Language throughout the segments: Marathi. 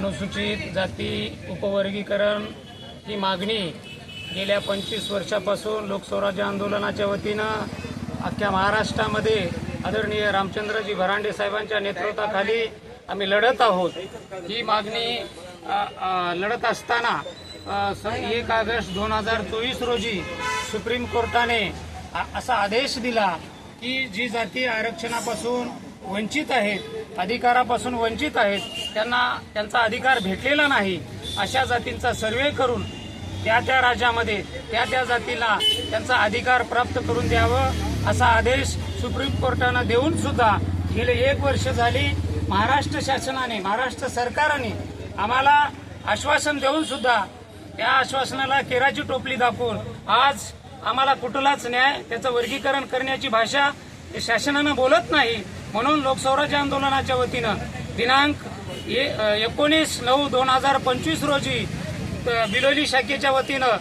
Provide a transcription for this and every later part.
अनुसूचित जाती उपवर्गीकरण ही मागणी गेल्या पंचवीस वर्षापासून लोकस्वराज्य आंदोलनाच्या वतीनं अख्ख्या महाराष्ट्रामध्ये आदरणीय रामचंद्रजी भरांडे साहेबांच्या नेतृत्वाखाली आम्ही लढत आहोत. ही मागणी लढत असताना स- एक ऑगस्ट दोन हजार चोवीस रोजी सुप्रीम कोर्टाने असा आदेश दिला की जी जाती आरक्षणापासून वंचित आहेत अधिकारापासून वंचित आहेत त्यांना त्यांचा अधिकार भेटलेला नाही अशा जातींचा सर्वे करून त्या त्या राज्यामध्ये त्या त्या जातीला त्यांचा अधिकार प्राप्त करून द्यावं असा आदेश सुप्रीम कोर्टानं देऊन सुद्धा गेले एक वर्ष झाली महाराष्ट्र शासनाने महाराष्ट्र सरकारने आम्हाला आश्वासन देऊन सुद्धा त्या आश्वासनाला केराची टोपली दाखवून आज आम्हाला कुठलाच न्याय त्याचं वर्गीकरण करण्याची भाषा शासनानं बोलत नाही. म्हणून लोकस्वराज्य आंदोलनाच्या वतीनं दिनांक एकोणीस नऊ दोन हजार पंचवीस रोजी बिलोली शाखेच्या वतीनं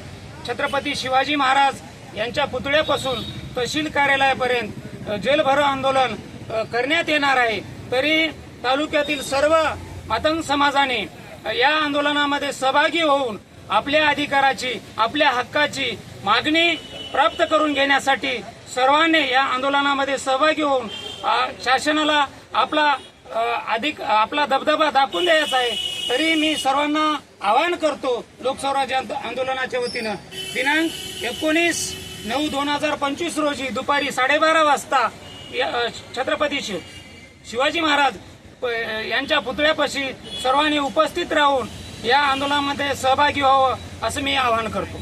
छत्रपती शिवाजी महाराज यांच्या पुतळ्यापासून तहसील कार्यालयापर्यंत जेलभरो आंदोलन करण्यात येणार आहे. तरी तालुक्यातील सर्व मतंग समाजाने या आंदोलनामध्ये सहभागी होऊन आपल्या अधिकाराची आपल्या हक्काची मागणी प्राप्त करून घेण्यासाठी सर्वांनी या आंदोलनामध्ये सहभागी होऊन शासनाला आपला अधिक आपला दबदबा दाखवून द्यायचा आहे. तरी मी सर्वांना आवाहन करतो लोकस्वराज्य आंदोलनाच्या वतीनं. दिनांक एकोणीस नऊ दोन हजार पंचवीस रोजी दुपारी साडेबारा वाजता छत्रपती शिव शिवाजी महाराज यांच्या पुतळ्यापाशी सर्वांनी उपस्थित राहून या आंदोलनामध्ये सहभागी व्हावं असं मी आवाहन करतो.